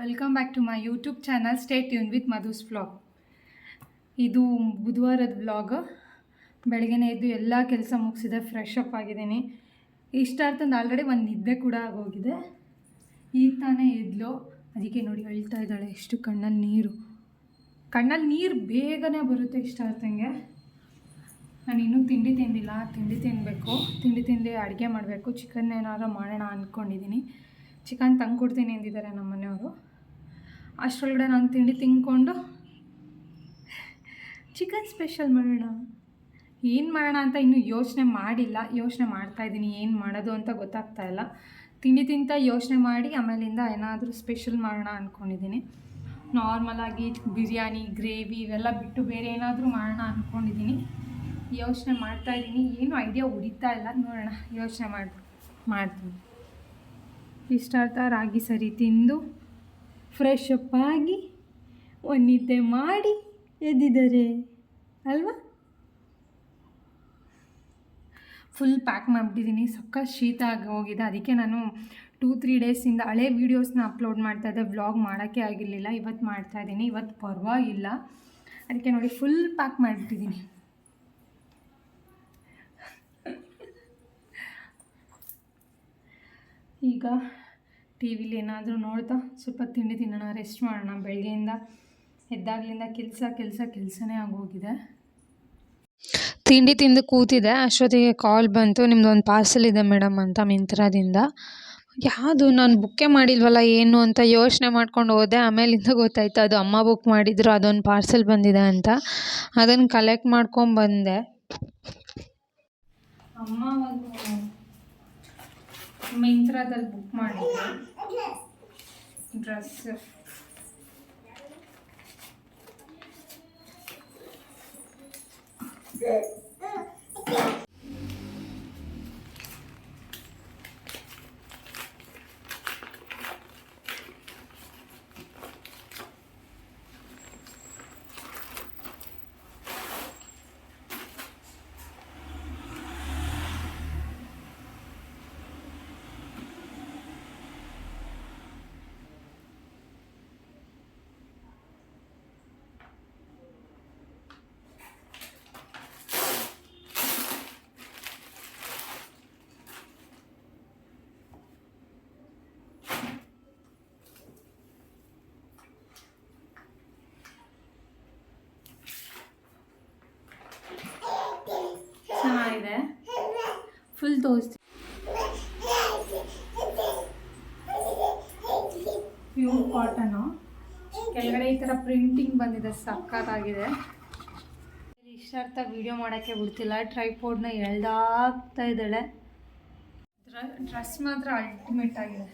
Welcome back to my YouTube channel stay tune with Madhu's vlog ಇದು ಬುಧವಾರದ vlog ಬೆಳಗ್ಗೆನೇ ಎದ್ದು ಎಲ್ಲ ಕೆಲಸ ಮುಗಿಸಿದೆ. ಫ್ರೆಶ್ ಅಪ್ ಆಗಿದ್ದೀನಿ. ಇಷ್ಟ ಅಂತಂದು ಆಲ್ರೆಡಿ ಒಂದು ನಿದ್ದೆ ಕೂಡ ಆಗೋಗಿದೆ. ಈಗ ತಾನೇ ಎದ್ಲು. ಅದಕ್ಕೆ ನೋಡಿ ಅಳ್ತಾ ಇದ್ದಾಳೆ ಎಷ್ಟು ಕಣ್ಣಲ್ಲಿ ನೀರು. ಕಣ್ಣಲ್ಲಿ ನೀರು ಬೇಗನೆ ಬರುತ್ತೆ ಇಷ್ಟ ಅರ್ಥಂಗೆ ನಾನು ಇನ್ನೂ ತಿಂಡಿ ತಿಂದಿಲ್ಲ. ತಿಂಡಿ ತಿನ್ನಬೇಕು ತಿಂಡಿ ತಿಂದು ಅಡುಗೆ ಮಾಡಬೇಕು. ಚಿಕನ್ ಏನಾದ್ರು ಮಾಡೋಣ ಅಂದ್ಕೊಂಡಿದ್ದೀನಿ ಚಿಕನ್ ತಂದು ಕೊಡ್ತೀನಿ ಅಂದಿದ್ದಾರೆ ನಮ್ಮ ಮನೆಯವರು. ಅಷ್ಟರೊಳಗಡೆ ನಾನು ತಿಂಡಿ ತಿಂದ್ಕೊಂಡು ಚಿಕನ್ ಸ್ಪೆಷಲ್ ಮಾಡೋಣ. ಏನು ಮಾಡೋಣ ಅಂತ ಇನ್ನೂ ಯೋಚನೆ ಮಾಡಿಲ್ಲ. ಯೋಚನೆ ಮಾಡ್ತಾಯಿದ್ದೀನಿ ಏನು ಮಾಡೋದು ಅಂತ ಗೊತ್ತಾಗ್ತಾ ಇಲ್ಲ. ತಿಂಡಿ ತಿಂತ ಯೋಚನೆ ಮಾಡಿ ಆಮೇಲಿಂದ ಏನಾದರೂ ಸ್ಪೆಷಲ್ ಮಾಡೋಣ ಅಂದ್ಕೊಂಡಿದ್ದೀನಿ ನಾರ್ಮಲಾಗಿ ಬಿರಿಯಾನಿ, ಗ್ರೇವಿ ಇವೆಲ್ಲ ಬಿಟ್ಟು ಬೇರೆ ಏನಾದರೂ ಮಾಡೋಣ ಅಂದ್ಕೊಂಡಿದ್ದೀನಿ ಯೋಚನೆ ಮಾಡ್ತಾಯಿದ್ದೀನಿ ಏನು ಐಡಿಯಾ ಉಡಿತಾ ಇಲ್ಲ. ನೋಡೋಣ. ಯೋಚನೆ ಮಾಡಿ ಮಾಡ್ತೀನಿ. ಇಷ್ಟಾರ್ಥ ರಾಗಿ ಸರಿ ತಿಂದು ಫ್ರೆಶ್ ಅಪ್ ಆಗಿ ಒಂದು ನಿದ್ದೆ ಮಾಡಿ ಎದ್ದಿದ್ದಾರೆ ಅಲ್ವಾ? ಫುಲ್ ಪ್ಯಾಕ್ ಮಾಡಿಬಿಟ್ಟಿದ್ದೀನಿ ಸಕ್ಕ ಶೀತ ಆಗಿ ಹೋಗಿದೆ. ಅದಕ್ಕೆ ನಾನು ಟೂ ತ್ರೀ ಡೇಸಿಂದ ಹಳೆ ವೀಡಿಯೋಸ್ನ ಅಪ್ಲೋಡ್ ಮಾಡ್ತಾಯಿದ್ದೆ ವ್ಲಾಗ್ ಮಾಡೋಕ್ಕೆ ಆಗಿರಲಿಲ್ಲ. ಇವತ್ತು ಮಾಡ್ತಾಯಿದ್ದೀನಿ ಇವತ್ತು ಪರವಾಗಿಲ್ಲ. ಅದಕ್ಕೆ ನೋಡಿ ಫುಲ್ ಪ್ಯಾಕ್ ಮಾಡಿಬಿಟ್ಟಿದ್ದೀನಿ ಈಗ ಟಿ ವಿಲಿ ಏನಾದರೂ ನೋಡ್ತಾ ಸ್ವಲ್ಪ ತಿಂಡಿ ತಿನ್ನೋಣ ರೆಸ್ಟ್ ಮಾಡೋಣ. ಬೆಳಗ್ಗೆಯಿಂದ ಎದ್ದಾಗ್ಲಿಂದ ಕೆಲಸ ಕೆಲಸ ಕೆಲಸನೇ ಆಗೋಗಿದೆ. ತಿಂಡಿ ತಿಂದು ಕೂತಿದೆ. ಅಷ್ಟೊತ್ತಿಗೆ ಕಾಲ್ ಬಂತು. ನಿಮ್ದು ಒಂದು ಪಾರ್ಸಲ್ ಇದೆ ಮೇಡಮ್ ಅಂತ ಮಿಂತ್ರಾದಿಂದ ಯಾವುದು? ನಾನು ಬುಕ್ಕೇ ಮಾಡಿಲ್ವಲ್ಲ ಏನು ಅಂತ ಯೋಚನೆ ಮಾಡ್ಕೊಂಡು ಹೋದೆ. ಆಮೇಲಿಂದ ಗೊತ್ತಾಯ್ತು ಅದು ಅಮ್ಮ ಬುಕ್ ಮಾಡಿದ್ರು ಅದೊಂದು ಪಾರ್ಸೆಲ್ ಬಂದಿದೆ ಅಂತ. ಅದನ್ನು ಕಲೆಕ್ಟ್ ಮಾಡ್ಕೊಂಬಂದೆ ಅಮ್ಮ ಒಂದು ಮಿಂತ್ರಾದಲ್ಲಿ ಬುಕ್ ಮಾಡಿದ್ದೆ ಡ್ರೆಸ್ ಚೆನ್ನಾಗಿದೆ ಫುಲ್ ತೋರಿಸ್ತೀನಿ ಪ್ಯೂರ್ ಕಾಟನು ಕೆಳಗಡೆ ಈ ಥರ ಪ್ರಿಂಟಿಂಗ್ ಬಂದಿದೆ, ಸಕ್ಕತ್ತಾಗಿದೆ. ಇಷ್ಟಾರ್ಥ ವಿಡಿಯೋ ಮಾಡೋಕ್ಕೆ ಬಿಡ್ತಿಲ್ಲ. ಟ್ರೈಪೋಡ್ನ ಎಳ್ದಾಗ್ತಾ ಇದ್ದಾಳೆ. ಡ್ರೆಸ್ ಮಾತ್ರ ಅಲ್ಟಿಮೇಟ್ ಆಗಿದೆ.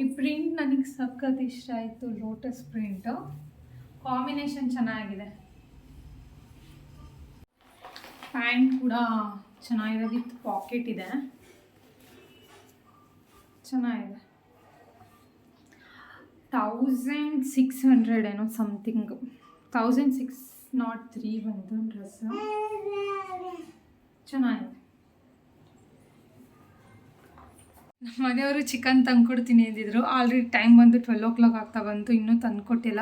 ಈ ಪ್ರಿಂಟ್ ನನಗೆ ಸಖತ್ ಇಷ್ಟ ಆಯಿತು ಲೋಟಸ್ ಪ್ರಿಂಟು ಕಾಂಬಿನೇಷನ್ ಚೆನ್ನಾಗಿದೆ. ಪ್ಯಾಂಟ್ ಕೂಡ. ಚೆನ್ನಾಗಿದೆ ವಿತ್ ಪಾಕೆಟ್ ಇದೆ. ಚೆನ್ನಾಗಿದೆ. ತೌಸಂಡ್ ಸಿಕ್ಸ್ ಹಂಡ್ರೆಡ್ ಏನೋ something thousand six not three ಬಂತು ಡ್ರೆಸ್ ಚೆನ್ನಾಗಿದೆ. ನಮ್ಮ ಮನೆಯವರು ಚಿಕನ್ ತಂದ್ಕೊಡ್ತೀನಿ ಅಂದಿದ್ರು. ಆಲ್ರೆಡಿ ಟೈಮ್ ಬಂದು ಟ್ವೆಲ್ ಓ ಕ್ಲಾಕ್ ಆಗ್ತಾ ಬಂತು, ಇನ್ನೂ ತಂದುಕೊಟ್ಟಿಲ್ಲ.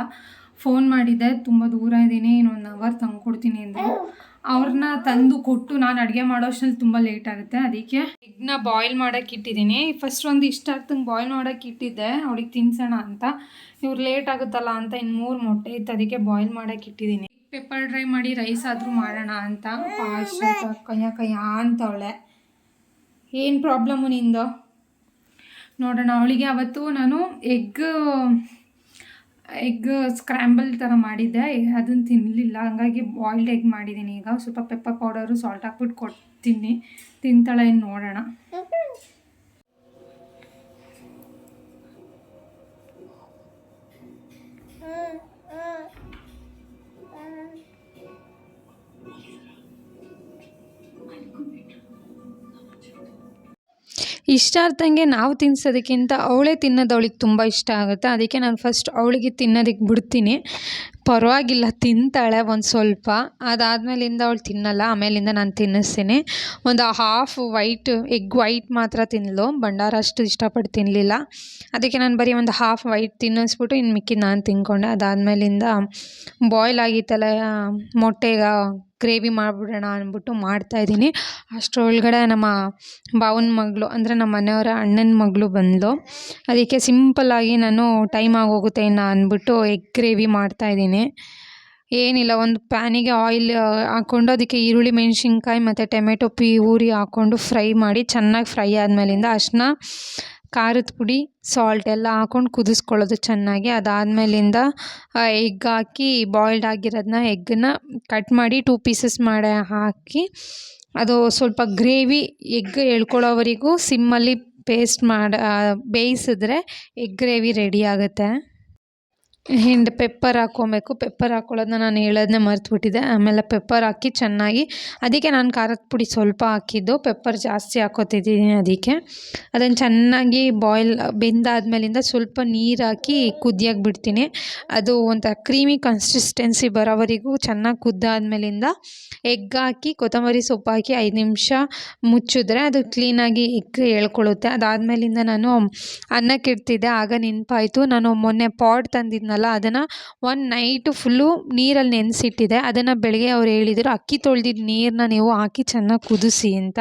ಫೋನ್ ಮಾಡಿದ್ದೆ, ತುಂಬ ದೂರ ಇದ್ದೀನಿ, ಇನ್ನೊಂದು ಅವರ್ ತಂದ್ಕೊಡ್ತೀನಿ ಅಂದರು. ಅವ್ರನ್ನ ತಂದು ಕೊಟ್ಟು ನಾನು ಅಡುಗೆ ಮಾಡೋ ಅಷ್ಟರಲ್ಲಿ ತುಂಬ ಲೇಟ್ ಆಗುತ್ತೆ ಅದಕ್ಕೆ ಎಗ್ನ ಬಾಯ್ಲ್ ಮಾಡೋಕೆ ಇಟ್ಟಿದ್ದೀನಿ. ಫಸ್ಟ್ ಒಂದು ಇಷ್ಟ ಆಗ್ತಂಗೆ ಬಾಯ್ಲ್ ಮಾಡೋಕೆ ಇಟ್ಟಿದ್ದೆ. ಅವ್ಳಿಗೆ ತಿನ್ಸೋಣ ಅಂತ. ಇವ್ರು ಲೇಟ್ ಆಗುತ್ತಲ್ಲ ಅಂತ ಇನ್ನು ಮೂರು ಮೊಟ್ಟೆ ಇತ್ತು ಅದಕ್ಕೆ ಬಾಯ್ಲ್ ಮಾಡೋಕೆ ಇಟ್ಟಿದ್ದೀನಿ. ಪೆಪ್ಪರ್ ಡ್ರೈ ಮಾಡಿ ರೈಸ್ ಆದರೂ ಮಾಡೋಣ ಅಂತ. ಪಾಶ್ ಕಯ್ಯ ಕಯ್ಯ ಅಂತವಳೆ ಏನು ಪ್ರಾಬ್ಲಮ್ಮು ನಿಂದು? ನೋಡೋಣ, ಅವಳಿಗೆ ಅವತ್ತು ನಾನು ಎಗ್ ಎಗ್ ಸ್ಕ್ರ್ಯಾಂಬಲ್ ಥರ ಮಾಡಿದ್ದೆ. ಅದನ್ನು ತಿನ್ನಲಿಲ್ಲ ಹಂಗಾಗಿ ಬಾಯ್ಲ್ಡ್ ಎಗ್ ಮಾಡಿದ್ದೀನಿ ಈಗ ಸ್ವಲ್ಪ ಪೆಪ್ಪರ್ ಪೌಡರು ಸಾಲ್ಟ್ ಹಾಕ್ಬಿಟ್ಟು ಕೊಡ್ತೀನಿ. ತಿಂತಾಳೆ ಏನು ನೋಡೋಣ. ಇಷ್ಟಾರ್ದಂಗೆ ನಾವು ತಿನ್ಸೋದಕ್ಕಿಂತ ಅವಳೇ ತಿನ್ನೋದು ಅವಳಿಗೆ ತುಂಬ ಇಷ್ಟ ಆಗುತ್ತೆ. ಅದಕ್ಕೆ ನಾನು ಫಸ್ಟ್ ಅವಳಿಗೆ ತಿನ್ನೋದಕ್ಕೆ ಬಿಡ್ತೀನಿ. ಪರವಾಗಿಲ್ಲ, ತಿಂತಾಳೆ ಒಂದು ಸ್ವಲ್ಪ. ಅದಾದಮೇಲಿಂದ ಅವಳು ತಿನ್ನಲ್ಲ, ಆಮೇಲಿಂದ ನಾನು ತಿನ್ನಿಸ್ತೀನಿ. ಒಂದು ಹಾಫ್ ವೈಟ್ ಎಗ್ ವೈಟ್ ಮಾತ್ರ ತಿನ್ನಲು ಭಂಡಾರ ಅಷ್ಟು ಇಷ್ಟಪಟ್ಟು ತಿನ್ನಲಿಲ್ಲ ಅದಕ್ಕೆ ನಾನು ಬರೀ ಒಂದು ಹಾಫ್ ವೈಟ್ ತಿನ್ನಿಸ್ಬಿಟ್ಟು ಇನ್ನು ಮಿಕ್ಕಿ ನಾನು ತಿನ್ಕೊಂಡೆ. ಅದಾದಮೇಲಿಂದ ಬಾಯ್ಲ್ ಆಗಿತ್ತಲ್ಲ ಮೊಟ್ಟೆಗೆ ಗ್ರೇವಿ ಮಾಡಿಬಿಡೋಣ ಅಂದ್ಬಿಟ್ಟು ಮಾಡ್ತಾಯಿದ್ದೀನಿ ಅಷ್ಟರೊಳಗಡೆ ನಮ್ಮ ಭಾವನ ಮಗಳು, ಅಂದರೆ ನಮ್ಮ ಮನೆಯವರ ಅಣ್ಣನ ಮಗಳು ಬಂದಳು ಅದಕ್ಕೆ ಸಿಂಪಲ್ಲಾಗಿ ನಾನು ಟೈಮ್ ಆಗೋಗುತ್ತೆ ಇನ್ನು ಅಂದ್ಬಿಟ್ಟು ಎಗ್ ಗ್ರೇವಿ ಮಾಡ್ತಾಯಿದ್ದೀನಿ ಏನಿಲ್ಲ, ಒಂದು ಪ್ಯಾನಿಗೆ ಆಯಿಲ್ ಹಾಕ್ಕೊಂಡು ಅದಕ್ಕೆ ಈರುಳ್ಳಿ, ಮೆಣಸಿನ್ಕಾಯಿ ಮತ್ತು ಟೊಮೆಟೊ ಪ್ಯೂರಿ ಹಾಕ್ಕೊಂಡು ಫ್ರೈ ಮಾಡಿ ಚೆನ್ನಾಗಿ ಫ್ರೈ ಆದಮೇಲಿಂದ ಅರಿಶ್ಣ ಖಾರದ ಪುಡಿ ಸಾಲ್ಟ್ ಎಲ್ಲ ಹಾಕ್ಕೊಂಡು ಕುದಿಸ್ಕೊಳ್ಳೋದು ಚೆನ್ನಾಗಿ. ಅದಾದಮೇಲಿಂದ ಎಗ್ ಹಾಕಿ ಬಾಯ್ಲ್ಡ್ ಆಗಿರೋದನ್ನ ಎಗ್ಗನ್ನ ಕಟ್ ಮಾಡಿ ಟೂ ಪೀಸಸ್ ಮಾಡಿ ಹಾಕಿ, ಅದು ಸ್ವಲ್ಪ ಗ್ರೇವಿ ಎಗ್ ಎಳ್ಕೊಳ್ಳೋವರೆಗೂ ಸಿಮ್ಮಲ್ಲಿ ಪೇಸ್ಟ್ ಮಾಡಿ ಬೇಯಿಸಿದ್ರೆ ಎಗ್ ಗ್ರೇವಿ ರೆಡಿ ಆಗುತ್ತೆ. ಹಿಂಡು ಪೆಪ್ಪರ್ ಹಾಕ್ಕೊಬೇಕು ಪೆಪ್ಪರ್ ಹಾಕ್ಕೊಳ್ಳೋದನ್ನ ನಾನು ಹೇಳೋದನ್ನೇ ಮರೆತುಬಿಟ್ಟಿದ್ದೆ. ಆಮೇಲೆ ಪೆಪ್ಪರ್ ಹಾಕಿ ಚೆನ್ನಾಗಿ, ಅದಕ್ಕೆ ನಾನು ಖಾರದ ಪುಡಿ ಸ್ವಲ್ಪ ಹಾಕಿದ್ದು. ಪೆಪ್ಪರ್ ಜಾಸ್ತಿ ಹಾಕೋತಿದ್ದೀನಿ ಅದಕ್ಕೆ. ಅದನ್ನು ಚೆನ್ನಾಗಿ ಬಾಯ್ಲ್, ಬೆಂದಾದ್ಮೇಲಿಂದ ಸ್ವಲ್ಪ ನೀರು ಹಾಕಿ ಕುದಿಯಾಗಿ ಬಿಡ್ತೀನಿ. ಅದು ಒಂಥರ ಕ್ರೀಮಿ ಕನ್ಸಿಸ್ಟೆನ್ಸಿ ಬರೋವರೆಗೂ ಚೆನ್ನಾಗಿ ಕುದ್ದಾದ್ಮೇಲಿಂದ ಎಗ್ ಹಾಕಿ, ಕೊತ್ತಂಬರಿ ಸೊಪ್ಪು ಹಾಕಿ ಐದು ನಿಮಿಷ ಮುಚ್ಚಿದ್ರೆ ಅದು ಕ್ಲೀನಾಗಿ ಎಗ್ ಹೇಳ್ಕೊಳ್ಳುತ್ತೆ. ಅದಾದಮೇಲಿಂದ ನಾನು ಅನ್ನಕ್ಕೆ ಇಡ್ತಿದ್ದೆ ಆಗ ನೆನಪಾಯಿತು. ನಾನು ಮೊನ್ನೆ ಪಾಟ್ ತಂದಿದ್ನಲ್ಲ ಅದನ್ನು ಒನ್ ನೈಟು ಫುಲ್ಲು ನೀರಲ್ಲಿ ನೆನೆಸಿಟ್ಟಿದೆ. ಅದನ್ನು ಬೆಳಗ್ಗೆ ಅವ್ರು ಹೇಳಿದರು, ಅಕ್ಕಿ ತೊಳೆದಿದ್ದ ನೀರನ್ನ ನೀವು ಹಾಕಿ ಚೆನ್ನಾಗಿ ಕುದಿಸಿ ಅಂತ.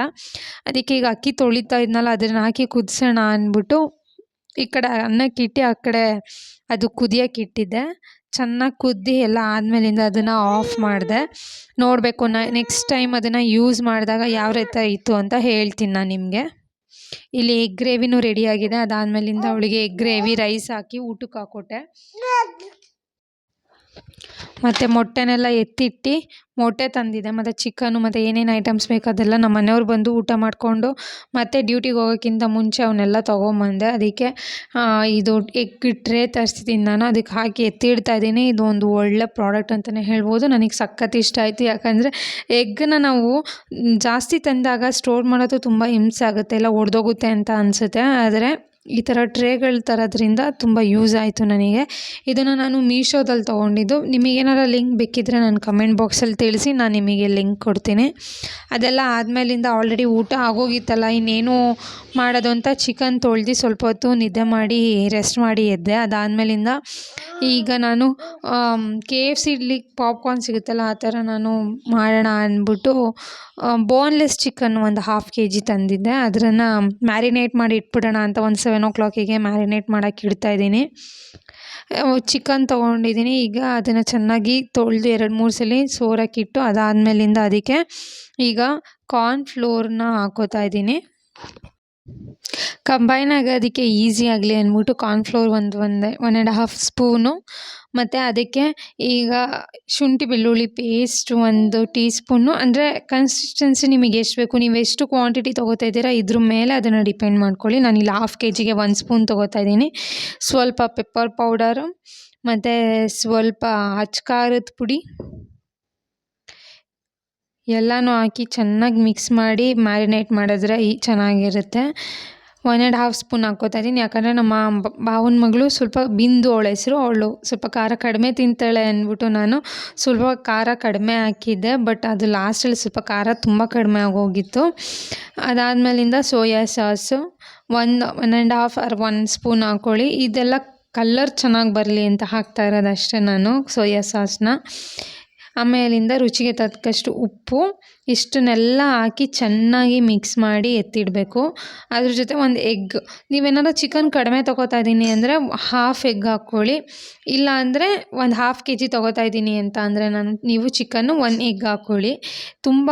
ಅದಕ್ಕೆ ಈಗ ಅಕ್ಕಿ ತೊಳಿತಾ ಇದ್ನಲ್ಲ ಅದನ್ನು ಹಾಕಿ ಕುದಿಸೋಣ ಅಂದ್ಬಿಟ್ಟು ಈ ಕಡೆ ಅನ್ನಕ್ಕಿಟ್ಟು ಆ ಕಡೆ ಅದು ಕುದಿಯೋಕ್ಕಿಟ್ಟಿದ್ದೆ ಚೆನ್ನಾಗಿ ಕುದ್ದಿ ಎಲ್ಲ ಆದಮೇಲಿಂದ ಅದನ್ನು ಆಫ್ ಮಾಡಿದೆ. ನೋಡಬೇಕು ನೆಕ್ಸ್ಟ್ ಟೈಮ್ ಅದನ್ನು ಯೂಸ್ ಮಾಡಿದಾಗ ಯಾವ ರೀತಿ ಇತ್ತು ಅಂತ ಹೇಳ್ತೀನಿ ನಾನು ನಿಮಗೆ. ಇಲ್ಲಿ ಎಗ್ ಗ್ರೇವಿನೂ ರೆಡಿಯಾಗಿದೆ ಅದಾದಮೇಲಿಂದ ಅವಳಿಗೆ ಎಗ್ ಗ್ರೇವಿ ರೈಸ್ ಹಾಕಿ ಊಟಕ್ಕೆ ಹಾಕ್ಕೊಟ್ಟೆ. ಮತ್ತು ಮೊಟ್ಟೆನೆಲ್ಲ ಎತ್ತಿಟ್ಟು ಮೊಟ್ಟೆ ತಂದಿದ್ದೆ ಮತ್ತು ಚಿಕನು, ಮತ್ತು ಏನೇನು ಐಟಮ್ಸ್ ಬೇಕು ಅದೆಲ್ಲ ನಮ್ಮ ಮನೆಯವ್ರು ಬಂದು ಊಟ ಮಾಡಿಕೊಂಡು ಮತ್ತೆ ಡ್ಯೂಟಿಗೆ ಹೋಗೋಕ್ಕಿಂತ ಮುಂಚೆ ಅವನ್ನೆಲ್ಲ ತೊಗೊಂಬಂದೆ. ಅದಕ್ಕೆ ಇದು ಎಗ್ ಟ್ರೇ ತರಿಸಿದ್ದೀನಿ ನಾನು. ಅದಕ್ಕೆ ಹಾಕಿ ಎತ್ತಿಡ್ತಾ ಇದ್ದೀನಿ ಇದು ಒಂದು ಒಳ್ಳೆ ಪ್ರಾಡಕ್ಟ್ ಅಂತಲೇ ಹೇಳ್ಬೋದು. ನನಗೆ ಸಖತ್ ಇಷ್ಟ ಆಯಿತು. ಯಾಕಂದರೆ ಎಗ್ಗನ್ನ ನಾವು ಜಾಸ್ತಿ ತಂದಾಗ ಸ್ಟೋರ್ ಮಾಡೋದು ತುಂಬ ಹಿಂಸೆ ಆಗುತ್ತೆ. ಇಲ್ಲ ಒಡೆದೋಗುತ್ತೆ ಅಂತ ಅನಿಸುತ್ತೆ. ಆದರೆ ಈ ಥರ ಟ್ರೇಗಳು ತರೋದ್ರಿಂದ ತುಂಬ ಯೂಸ್ ಆಯಿತು ನನಗೆ. ಇದನ್ನು ನಾನು ಮೀಶೋದಲ್ಲಿ ತೊಗೊಂಡಿದ್ದು. ನಿಮಗೇನಾರ ಲಿಂಕ್ ಬೇಕಿದ್ದರೆ ನಾನು ಕಮೆಂಟ್ ಬಾಕ್ಸಲ್ಲಿ ತಿಳಿಸಿ ನಾನು ನಿಮಗೆ ಲಿಂಕ್ ಕೊಡ್ತೀನಿ. ಅದೆಲ್ಲ ಆದಮೇಲಿಂದ ಆಲ್ರೆಡಿ ಊಟ ಆಗೋಗಿತ್ತಲ್ಲ, ಇನ್ನೇನು ಮಾಡೋದು ಅಂತ ಚಿಕನ್ ತೊಳ್ದು ಸ್ವಲ್ಪ ಹೊತ್ತು ನಿದ್ದೆ ಮಾಡಿ ರೆಸ್ಟ್ ಮಾಡಿ ಎದ್ದೆ. ಅದಾದಮೇಲಿಂದ ಈಗ ನಾನು ಕೆ ಎಫ್ ಸಿಲಿ ಪಾಪ್ಕಾರ್ನ್ ಸಿಗುತ್ತಲ್ಲ, ಆ ಥರ ನಾನು ಮಾಡೋಣ ಅಂದ್ಬಿಟ್ಟು ಬೋನ್ಲೆಸ್ ಚಿಕನ್ ಒಂದು ಹಾಫ್ ಕೆ ಜಿ ತಂದಿದ್ದೆ. ಅದನ್ನು ಮ್ಯಾರಿನೇಟ್ ಮಾಡಿ ಇಟ್ಬಿಡೋಣ ಅಂತ ಒಂದು ಸೆವೆನ್ ಓ ಕ್ಲಾಕಿಗೆ ಮ್ಯಾರಿನೇಟ್ ಮಾಡೋಕ್ಕೆ ಇಡ್ತಾಯಿದ್ದೀನಿ ಚಿಕನ್ ತೊಗೊಂಡಿದ್ದೀನಿ. ಈಗ ಅದನ್ನು ಚೆನ್ನಾಗಿ ತೊಳೆದು ಎರಡು ಮೂರು ಸಲ ಸೋರೋಕ್ಕಿಟ್ಟು ಅದಾದಮೇಲಿಂದ ಅದಕ್ಕೆ ಈಗ ಕಾರ್ನ್ ಫ್ಲೋರ್ನ ಹಾಕೋತಾ ಇದ್ದೀನಿ. ಕಂಬೈನ್ ಆಗೋದಕ್ಕೆ ಈಸಿ ಆಗಲಿ ಅಂದ್ಬಿಟ್ಟು ಕಾರ್ನ್ಫ್ಲೋರ್ ಒಂದು, ಒಂದೇ ಒನ್ ಆ್ಯಂಡ್ ಹಾಫ್ ಸ್ಪೂನು ಮತ್ತು ಅದಕ್ಕೆ ಈಗ ಶುಂಠಿ, ಬೆಳ್ಳುಳ್ಳಿ ಪೇಸ್ಟ್ ಒಂದು ಟೀ ಸ್ಪೂನು ಅಂದರೆ ಕನ್ಸಿಸ್ಟೆನ್ಸಿ ನಿಮಗೆ ಎಷ್ಟು ಬೇಕು, ನೀವು ಎಷ್ಟು ಕ್ವಾಂಟಿಟಿ ತೊಗೋತಾ ಇದ್ದೀರಾ, ಇದ್ರ ಮೇಲೆ ಅದನ್ನು ಡಿಪೆಂಡ್ ಮಾಡ್ಕೊಳ್ಳಿ. ಇಲ್ಲಿ ಹಾಫ್ ಕೆ ಜಿಗೆ ಒಂದು ಸ್ಪೂನ್ ತೊಗೋತಾ ಇದ್ದೀನಿ. ಸ್ವಲ್ಪ ಪೆಪ್ಪರ್ ಪೌಡರು ಮತ್ತು ಸ್ವಲ್ಪ ಅಚ್ಚ ಖಾರದ ಪುಡಿ. ಎಲ್ಲನೂ ಹಾಕಿ ಚೆನ್ನಾಗಿ ಮಿಕ್ಸ್ ಮಾಡಿ ಮ್ಯಾರಿನೇಟ್ ಮಾಡಿದ್ರೆ ಈ ಚೆನ್ನಾಗಿರುತ್ತೆ. ಒನ್ ಆ್ಯಂಡ್ ಹಾಫ್ ಸ್ಪೂನ್ ಹಾಕ್ಕೋತಾ ಇದ್ದೀನಿ. ಯಾಕಂದರೆ ನಮ್ಮ ಭಾವನ ಮಗಳು ಸ್ವಲ್ಪ ಬಿಂದು ಅವಳ ಹೆಸರು, ಅವಳು ಸ್ವಲ್ಪ ಖಾರ ಕಡಿಮೆ ತಿಂತಾಳೆ ಅಂದ್ಬಿಟ್ಟು ನಾನು ಸ್ವಲ್ಪ ಖಾರ ಕಡಿಮೆ ಹಾಕಿದ್ದೆ. ಬಟ್ ಅದು ಲಾಸ್ಟಲ್ಲಿ ಸ್ವಲ್ಪ ಖಾರ ತುಂಬ ಕಡಿಮೆ ಆಗೋಗಿತ್ತು. ಅದಾದಮೇಲಿಂದ ಸೋಯಾ ಸಾಸು ಒಂದು one and half or one spoon ಹಾಕ್ಕೊಳ್ಳಿ ಇದೆಲ್ಲ ಕಲ್ಲರ್ ಚೆನ್ನಾಗಿ ಬರಲಿ ಅಂತ ಹಾಕ್ತಾ ಇರೋದು ಅಷ್ಟೇ ನಾನು ಸೋಯಾ ಸಾಸನ್ನ ಆಮೇಲಿಂದ ರುಚಿಗೆ ತಕ್ಕಷ್ಟು ಉಪ್ಪು ಇಷ್ಟನ್ನೆಲ್ಲ ಹಾಕಿ ಚೆನ್ನಾಗಿ ಮಿಕ್ಸ್ ಮಾಡಿ ಎತ್ತಿಡಬೇಕು. ಅದ್ರ ಜೊತೆ ಒಂದು ಎಗ್. ನೀವೇನಾದ್ರು ಚಿಕನ್ ಕಡಿಮೆ ತೊಗೋತಾ ಇದ್ದೀನಿ ಅಂದರೆ ಹಾಫ್ ಎಗ್ ಹಾಕ್ಕೊಳ್ಳಿ. ಇಲ್ಲ ಅಂದರೆ ಒಂದು ಹಾಫ್ ಕೆ ಜಿ ತೊಗೋತಾ ಇದ್ದೀನಿ ಅಂತ ಅಂದರೆ ನಾನು ನೀವು ಚಿಕನ್ನು ಒನ್ ಎಗ್ ಹಾಕ್ಕೊಳ್ಳಿ. ತುಂಬ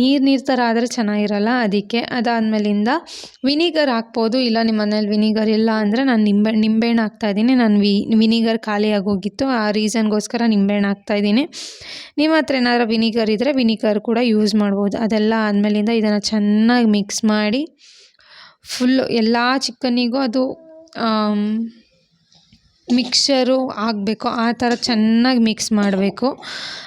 ನೀರು ನೀರು ಥರ ಆದರೆ ಚೆನ್ನಾಗಿರಲ್ಲ ಅದಕ್ಕೆ. ಅದಾದಮೇಲಿಂದ ವಿನಿಗರ್ ಹಾಕ್ಬೋದು. ಇಲ್ಲ ನಿಮ್ಮ ಮನೇಲಿ ವಿನಿಗರ್ ಇಲ್ಲ ಅಂದರೆ ನಾನು ನಿಂಬೆ, ನಿಂಬೆಹಣ್ಣು ಹಾಕ್ತಾಯಿದ್ದೀನಿ ನಾನು ವಿ, ವಿನಿಗರ್ ಖಾಲಿಯಾಗಿ ಹೋಗಿತ್ತು ಆ ರೀಸನ್ಗೋಸ್ಕರ ನಿಂಬೆಹಣ್ಣು ಹಾಕ್ತಾಯಿದ್ದೀನಿ ನಿಮ್ಮ ಹತ್ರ ಏನಾದರೂ ವಿನಿಗರ್ ಇದ್ದರೆ ವಿನಿಗರ್ ಕೂಡ ಯೂಸ್ ಮಾಡ್ಬೋದು. ಅದೆಲ್ಲ ಆದಮೇಲಿಂದ ಇದನ್ನು ಚೆನ್ನಾಗಿ ಮಿಕ್ಸ್ ಮಾಡಿ ಫುಲ್ಲು ಎಲ್ಲ ಚಿಕನ್ನಿಗೂ ಅದು ಮಿಕ್ಸ್ಚರು ಆಗಬೇಕು ಆ ಥರ ಚೆನ್ನಾಗಿ ಮಿಕ್ಸ್ ಮಾಡಬೇಕು.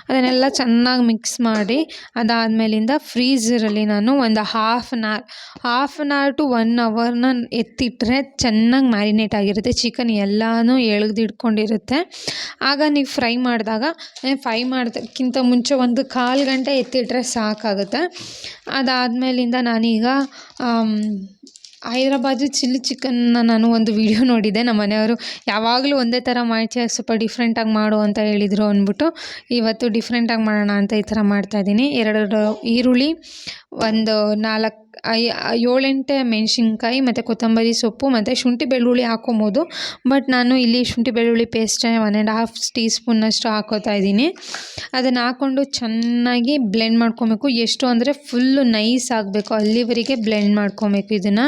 ಅದನ್ನೆಲ್ಲ ಚೆನ್ನಾಗಿ ಮಿಕ್ಸ್ ಮಾಡಿ, ಅದಾದಮೇಲಿಂದ ಫ್ರೀಝರಲ್ಲಿ ನಾನು ಒಂದು half an hour half an hour to one ಅವರ್ನ ಎತ್ತಿಟ್ಟರೆ ಚೆನ್ನಾಗಿ ಮ್ಯಾರಿನೇಟ್ ಆಗಿರುತ್ತೆ. ಚಿಕನ್ ಎಲ್ಲನೂ ಎಳ್ದಿಟ್ಕೊಂಡಿರುತ್ತೆ ಆಗ ನೀವು ಫ್ರೈ ಮಾಡಿದಾಗ ಫ್ರೈ ಮಾಡೋದಕ್ಕಿಂತ ಮುಂಚೆ ಒಂದು ಕಾಲು ಗಂಟೆ ಎತ್ತಿಟ್ಟರೆ ಸಾಕಾಗುತ್ತೆ. ಅದಾದಮೇಲಿಂದ ನಾನೀಗ ಹೈದ್ರಾಬಾದಿ ಚಿಲ್ಲಿ ಚಿಕನ್ನ ನಾನು ಒಂದು ವಿಡಿಯೋ ನೋಡಿದ್ದೆ. ನಮ್ಮ ಮನೆಯವರು ಯಾವಾಗಲೂ ಒಂದೇ ಥರ ಮಾಡ್ತೀಯ ಸ್ವಲ್ಪ ಡಿಫ್ರೆಂಟಾಗಿ ಮಾಡು ಅಂತ ಹೇಳಿದರು ಅಂದ್ಬಿಟ್ಟು, ಇವತ್ತು ಡಿಫ್ರೆಂಟಾಗಿ ಮಾಡೋಣ ಅಂತ ಈ ಥರ ಮಾಡ್ತಾಯಿದ್ದೀನಿ ಎರಡು ಈರುಳ್ಳಿ, ಒಂದು ನಾಲ್ಕು, ಐ, ಏಳೆಂಟೆ ಮೆಣಸಿನ್ಕಾಯಿ, ಮತ್ತು ಕೊತ್ತಂಬರಿ ಸೊಪ್ಪು, ಮತ್ತು ಶುಂಠಿ ಬೆಳ್ಳುಳ್ಳಿ ಹಾಕೊಬೋದು. ಬಟ್ ನಾನು ಇಲ್ಲಿ ಶುಂಠಿ ಬೆಳ್ಳುಳ್ಳಿ paste one and half tea ಸ್ಪೂನಷ್ಟು ಹಾಕೋತಾ ಇದ್ದೀನಿ. ಅದನ್ನು ಹಾಕ್ಕೊಂಡು ಚೆನ್ನಾಗಿ ಬ್ಲೆಂಡ್ ಮಾಡ್ಕೊಬೇಕು. ಎಷ್ಟು ಅಂದರೆ ಫುಲ್ಲು ನೈಸ್ ಆಗಬೇಕು. ಅಲ್ಲಿವರೆಗೆ ಬ್ಲೆಂಡ್ ಮಾಡ್ಕೊಬೇಕು ಇದನ್ನು.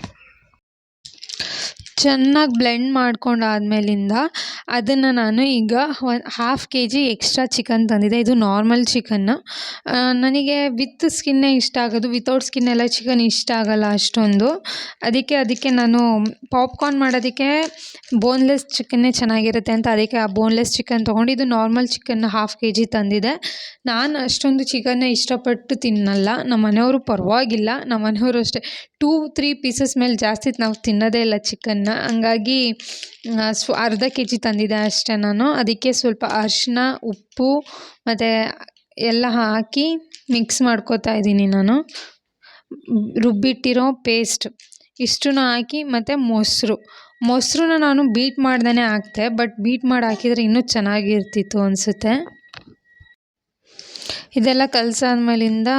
ಚೆನ್ನಾಗಿ ಬ್ಲೆಂಡ್ ಮಾಡ್ಕೊಂಡಾದ್ಮೇಲಿಂದ ಅದನ್ನು ನಾನು ಈಗ ಒಂದು half K G extra chicken ತಂದಿದ್ದೆ. ಇದು ನಾರ್ಮಲ್ ಚಿಕನ್ನ ನನಗೆ ವಿತ್ ಸ್ಕಿನ್ನೇ ಇಷ್ಟ ಆಗೋದು ವಿತೌಟ್ ಸ್ಕಿನ್ ಎಲ್ಲ ಚಿಕನ್ ಇಷ್ಟ ಆಗೋಲ್ಲ ಅಷ್ಟೊಂದು. ಅದಕ್ಕೆ ಅದಕ್ಕೆ ನಾನು ಪಾಪ್ಕಾರ್ನ್ ಮಾಡೋದಕ್ಕೆ ಬೋನ್ಲೆಸ್ ಚಿಕನ್ನೇ ಚೆನ್ನಾಗಿರುತ್ತೆ ಅಂತ ಅದಕ್ಕೆ ಆ ಬೋನ್ಲೆಸ್ ಚಿಕನ್ ತೊಗೊಂಡು ಇದು ನಾರ್ಮಲ್ ಚಿಕನ್ನ ಹಾಫ್ ಕೆ ಜಿ ತಂದಿದ್ದೆ. ನಾನು ಅಷ್ಟೊಂದು ಚಿಕನ್ನ ಇಷ್ಟಪಟ್ಟು ತಿನ್ನಲ್ಲ. ನಮ್ಮ ಮನೆಯವರು ಪರವಾಗಿಲ್ಲ. ನಮ್ಮ ಮನೆಯವರು ಅಷ್ಟೇ. ಟೂ ತ್ರೀ ಪೀಸಸ್ ಮೇಲೆ ಜಾಸ್ತಿ ನಾವು ತಿನ್ನೋದೇ ಇಲ್ಲ ಚಿಕನ್ನ ಹಂಗಾಗಿ ಸ್ವ ಅರ್ಧ ಕೆ ಜಿ ತಂದಿದ್ದೆ ಅಷ್ಟೇ ನಾನು. ಅದಕ್ಕೆ ಸ್ವಲ್ಪ ಅರಿಶಿನ ಉಪ್ಪು, ಮತ್ತು ಎಲ್ಲ ಹಾಕಿ ಮಿಕ್ಸ್ ಮಾಡ್ಕೊತಾ ಇದ್ದೀನಿ ನಾನು. ರುಬ್ಬಿಟ್ಟಿರೋ ಪೇಸ್ಟ್ ಇಷ್ಟನ್ನು ಹಾಕಿ ಮತ್ತು ಮೊಸರು. ಮೊಸರನ್ನ ನಾನು ಬೀಟ್ ಮಾಡ್ದೇ ಹಾಕ್ತೆ ಬಟ್ ಬೀಟ್ ಮಾಡಿ ಹಾಕಿದರೆ ಇನ್ನೂ ಚೆನ್ನಾಗಿರ್ತಿತ್ತು ಅನಿಸುತ್ತೆ. ಇದೆಲ್ಲ ಕಲಸಾದ್ಮೇಲಿಂದ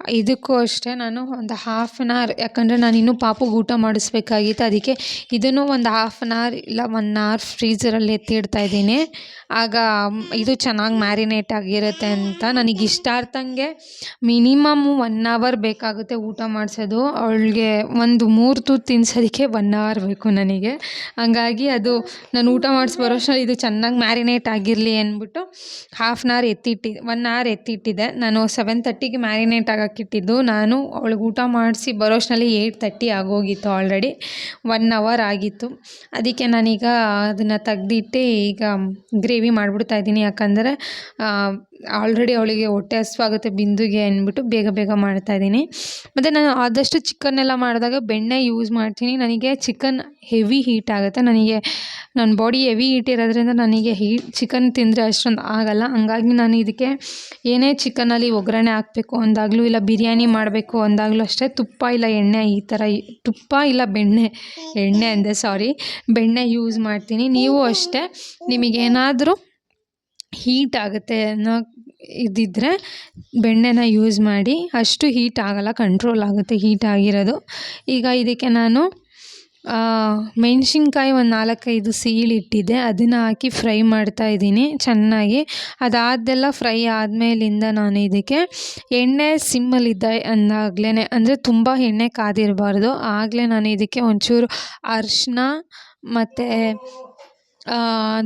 ಇದಕ್ಕೂ ಅಷ್ಟೇ ನಾನು ಒಂದು ಹಾಫ್ ಆನ್ ಅವರ್ ಯಾಕಂದರೆ ನಾನು ಇನ್ನೂ ಪಾಪುಗೆ ಊಟ ಮಾಡಿಸ್ಬೇಕಾಗಿತ್ತು. ಅದಕ್ಕೆ ಇದನ್ನು ಒಂದು ಹಾಫ್ ಆನ್ ಅವರ್ ಇಲ್ಲ ಒನ್ ಅವರ್ ಫ್ರೀಝರಲ್ಲಿ ಎತ್ತಿಡ್ತಾ ಇದ್ದೀನಿ. ಆಗ ಇದು ಚೆನ್ನಾಗಿ ಮ್ಯಾರಿನೇಟ್ ಆಗಿರುತ್ತೆ ಅಂತ ನನಗೆ ಇಷ್ಟ ಆರ್ತಂಗೆ ಮಿನಿಮಮ್ ಒನ್ ಅವರ್ ಬೇಕಾಗುತ್ತೆ ಊಟ ಮಾಡಿಸೋದು. ಅವಳಿಗೆ ಒಂದು ಮೂರು ತುತ್ತು ತಿನ್ಸೋದಕ್ಕೆ ಒನ್ ಅವರ್ ಬೇಕು ನನಗೆ. ಹಂಗಾಗಿ ಅದು ನಾನು ಊಟ ಮಾಡಿಸಿ ಬರೋಷ್ಟು ಇದು ಚೆನ್ನಾಗಿ ಮ್ಯಾರಿನೇಟ್ ಆಗಿರಲಿ ಅಂದ್ಬಿಟ್ಟು ಹಾಫ್ ಆನ್ ಅವರ್ ಎತ್ತಿಟ್ಟಿ ಒನ್ ಅವರ್ ಎತ್ತಿಟ್ಟಿದೆ ನಾನು ಸೆವೆನ್ ತರ್ಟಿಗೆ ಮ್ಯಾರಿನೇಟ್ ಆಗೋಕ್ಕಿಟ್ಟಿದ್ದು ನಾನು ಅವಳಿಗೆ ಊಟ ಮಾಡಿಸಿ ಬರೋ ಅಷ್ಟ್ರಲ್ಲಿ ಏಯ್ಟ್ ತರ್ಟಿ ಆಗೋಗಿತ್ತು ಆಲ್ರೆಡಿ ಒನ್ ಅವರ್ ಆಗಿತ್ತು. ಅದಕ್ಕೆ ನಾನೀಗ ಅದನ್ನು ತೆಗ್ದಿಟ್ಟು. ಈಗ ಗ್ರೇವಿ ಮಾಡಿಬಿಡ್ತಾ ಇದ್ದೀನಿ. ಯಾಕಂದರೆ ಆಲ್ರೆಡಿ ಅವಳಿಗೆ ಹೊಟ್ಟೆ ಹಸ್ವಾಗುತ್ತೆ ಬಿಂದುಗೆ ಅಂದ್ಬಿಟ್ಟು ಬೇಗ ಬೇಗ ಮಾಡ್ತಾಯಿದ್ದೀನಿ ಮತ್ತು ನಾನು ಆದಷ್ಟು ಚಿಕನ್ನೆಲ್ಲ ಮಾಡಿದಾಗ ಬೆಣ್ಣೆ ಯೂಸ್ ಮಾಡ್ತೀನಿ. ನನಗೆ ಚಿಕನ್ ಹೆವಿ ಹೀಟ್ ಆಗುತ್ತೆ. ನನಗೆ, ನನ್ನ ಬಾಡಿ ಹೆವಿ ಹೀಟ್ ಇರೋದ್ರಿಂದ ನನಗೆ ಹೀಟ್ ಚಿಕನ್ ತಿಂದರೆ ಅಷ್ಟೊಂದು ಆಗೋಲ್ಲ. ಹಂಗಾಗಿ ನಾನು ಇದಕ್ಕೆ ಏನೇ ಚಿಕನಲ್ಲಿ ಒಗ್ಗರಣೆ ಹಾಕಬೇಕು ಅಂದಾಗಲೂ ಇಲ್ಲ ಬಿರಿಯಾನಿ ಮಾಡಬೇಕು ಅಂದಾಗಲೂ ಅಷ್ಟೇ, ತುಪ್ಪ ಇಲ್ಲ ಎಣ್ಣೆ ಈ ಥರ ತುಪ್ಪ ಇಲ್ಲ ಬೆಣ್ಣೆ, ಎಣ್ಣೆ ಅಂದೆ ಸಾರಿ ಬೆಣ್ಣೆ ಯೂಸ್ ಮಾಡ್ತೀನಿ. ನೀವು ಅಷ್ಟೇ ನಿಮಗೇನಾದರೂ ಹೀಟ್ ಆಗುತ್ತೆ ಅನ್ನೋ ಇದ್ದಿದ್ದರೆ ಬೆಣ್ಣೆನ ಯೂಸ್ ಮಾಡಿ, ಅಷ್ಟು ಹೀಟ್ ಆಗೋಲ್ಲ ಕಂಟ್ರೋಲ್ ಆಗುತ್ತೆ ಹೀಟ್ ಆಗಿರೋದು. ಈಗ ಇದಕ್ಕೆ ನಾನು ಮೆಣಸಿನ್ಕಾಯಿ ಒಂದು ನಾಲ್ಕೈದು ಸೀಳಿಟ್ಟಿದ್ದೆ ಅದನ್ನು ಹಾಕಿ ಫ್ರೈ ಮಾಡ್ತಾ ಇದ್ದೀನಿ ಚೆನ್ನಾಗಿ. ಅದಾದೆಲ್ಲ ಫ್ರೈ ಆದಮೇಲಿಂದ ನಾನು ಇದಕ್ಕೆ ಎಣ್ಣೆ ಸಿಮ್ಮಲ್ಲಿದ್ದ ಅಂದಾಗ್ಲೇ ಅಂದರೆ ತುಂಬ ಎಣ್ಣೆ ಕಾದಿರಬಾರ್ದು. ಆಗಲೇ ನಾನು ಇದಕ್ಕೆ ಒಂಚೂರು ಅರ್ಶಿನ ಮತ್ತು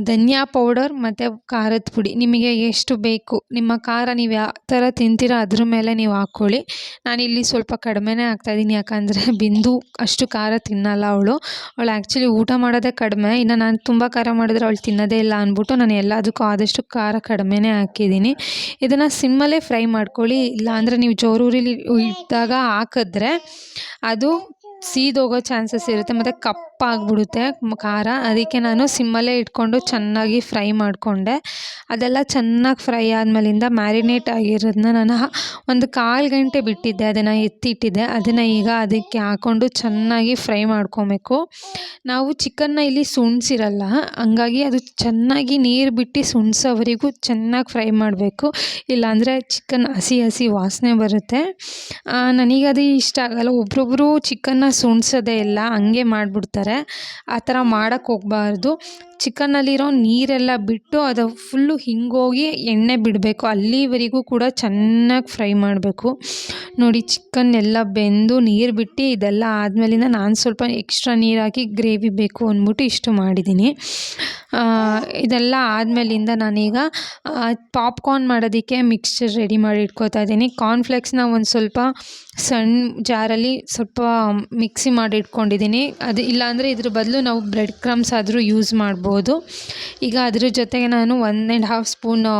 ಧನಿಯಾ ಪೌಡರ್ ಮತ್ತು ಖಾರದ ಪುಡಿ. ನಿಮಗೆ ಎಷ್ಟು ಬೇಕು, ನಿಮ್ಮ ಖಾರ ನೀವು ಯಾವ ಥರ ತಿಂತೀರ ಅದ್ರ ಮೇಲೆ ನೀವು ಹಾಕ್ಕೊಳ್ಳಿ ನಾನಿಲ್ಲಿ ಸ್ವಲ್ಪ ಕಡಿಮೆನೇ ಹಾಕ್ತಾಯಿದ್ದೀನಿ ಯಾಕಂದರೆ ಬಿಂದು ಅಷ್ಟು ಖಾರ ತಿನ್ನಲ್ಲ ಅವಳು. ಅವಳು ಆ್ಯಕ್ಚುಲಿ ಊಟ ಮಾಡೋದೇ ಕಡಿಮೆ. ಇನ್ನು ನಾನು ತುಂಬ ಖಾರ ಮಾಡಿದ್ರೆ ಅವಳು ತಿನ್ನೋದೇ ಇಲ್ಲ ಅಂದ್ಬಿಟ್ಟು ನಾನು ಎಲ್ಲದಕ್ಕೂ ಆದಷ್ಟು ಖಾರ ಕಡಿಮೆನೇ ಹಾಕಿದ್ದೀನಿ. ಇದನ್ನು ಸಿಮ್ಮಲ್ಲೇ ಫ್ರೈ ಮಾಡ್ಕೊಳ್ಳಿ. ಇಲ್ಲಾಂದರೆ ನೀವು ಜೋರೂರಿಲಿ ಇದ್ದಾಗ ಹಾಕಿದ್ರೆ ಅದು ಸೀದೋಗೋ ಚಾನ್ಸಸ್ ಇರುತ್ತೆ. ಮತ್ತು ಕಪ್ಪಾಗಿಬಿಡುತ್ತೆ ಖಾರ. ಅದಕ್ಕೆ ನಾನು ಸಿಮ್ಮಲ್ಲೇ ಇಟ್ಕೊಂಡು ಚೆನ್ನಾಗಿ ಫ್ರೈ ಮಾಡಿಕೊಂಡೆ. ಅದೆಲ್ಲ ಚೆನ್ನಾಗಿ ಫ್ರೈ ಆದಮೇಲಿಂದ ಮ್ಯಾರಿನೇಟ್ ಆಗಿರೋದನ್ನ ನಾನು ಒಂದು ಕಾಲು ಗಂಟೆ ಬಿಟ್ಟಿದ್ದೆ, ಅದನ್ನು ಎತ್ತಿಟ್ಟಿದ್ದೆ. ಅದನ್ನು ಈಗ ಅದಕ್ಕೆ ಹಾಕ್ಕೊಂಡು ಚೆನ್ನಾಗಿ ಫ್ರೈ ಮಾಡ್ಕೊಬೇಕು. ನಾವು ಚಿಕನ್ನ ಇಲ್ಲಿ ಸುಣ್ಸಿರಲ್ಲ, ಹಂಗಾಗಿ ಅದು ಚೆನ್ನಾಗಿ ನೀರು ಬಿಟ್ಟು ಸುಣ್ಸೋವರೆಗೂ ಚೆನ್ನಾಗಿ ಫ್ರೈ ಮಾಡಬೇಕು. ಇಲ್ಲಾಂದರೆ ಚಿಕನ್ ಹಸಿ ಹಸಿ ವಾಸನೆ ಬರುತ್ತೆ. ನನಗೆ ಅದು ಇಷ್ಟ ಆಗಲ್ಲ. ಒಬ್ರೊಬ್ಬರು ಚಿಕನ್ನ ಸುಣ್ಸೋದೇ ಇಲ್ಲ, ಹಂಗೆ ಮಾಡಿಬಿಡ್ತಾರೆ. ಆ ಥರ ಮಾಡೋಕ್ಕೆ ಹೋಗಬಾರ್ದು. ಚಿಕನ್ನಲ್ಲಿರೋ ನೀರೆಲ್ಲ ಬಿಟ್ಟು ಅದು ಫುಲ್ಲು ಹಿಂಗೋಗಿ ಎಣ್ಣೆ ಬಿಡಬೇಕು. ಅಲ್ಲಿವರೆಗೂ ಕೂಡ ಚೆನ್ನಾಗಿ ಫ್ರೈ ಮಾಡಬೇಕು. ನೋಡಿ ಚಿಕನ್ ಎಲ್ಲ ಬೆಂದು ನೀರು ಬಿಟ್ಟು ಇದೆಲ್ಲ ಆದಮೇಲಿಂದ ನಾನು ಸ್ವಲ್ಪ ಎಕ್ಸ್ಟ್ರಾ ನೀರು ಹಾಕಿ ಗ್ರೇವಿ ಬೇಕು ಅಂದ್ಬಿಟ್ಟು ಇಷ್ಟು ಮಾಡಿದ್ದೀನಿ. ಇದೆಲ್ಲ ಆದಮೇಲಿಂದ ನಾನೀಗ ಪಾಪ್ಕಾರ್ನ್ ಮಾಡೋದಕ್ಕೆ ಮಿಕ್ಸ್ಚರ್ ರೆಡಿ ಮಾಡಿ ಇಟ್ಕೋತಾ ಇದ್ದೀನಿ. ಕಾರ್ನ್ಫ್ಲೆಕ್ಸ್ನ ಒಂದು ಸ್ವಲ್ಪ ಸಣ್ಣ ಜಾರಲ್ಲಿ ಸ್ವಲ್ಪ ಮಿಕ್ಸಿ ಮಾಡಿ ಇಟ್ಕೊಂಡಿದ್ದೀನಿ. ಅದು ಇಲ್ಲಾಂದರೆ ಇದ್ರ ಬದಲು ನಾವು ಬ್ರೆಡ್ ಕ್ರಮ್ಸ್ ಆದರೂ ಯೂಸ್ ಮಾಡ್ಬೋದು. ಈಗ ಅದ್ರ ಜೊತೆಗೆ ನಾನು one and half spoon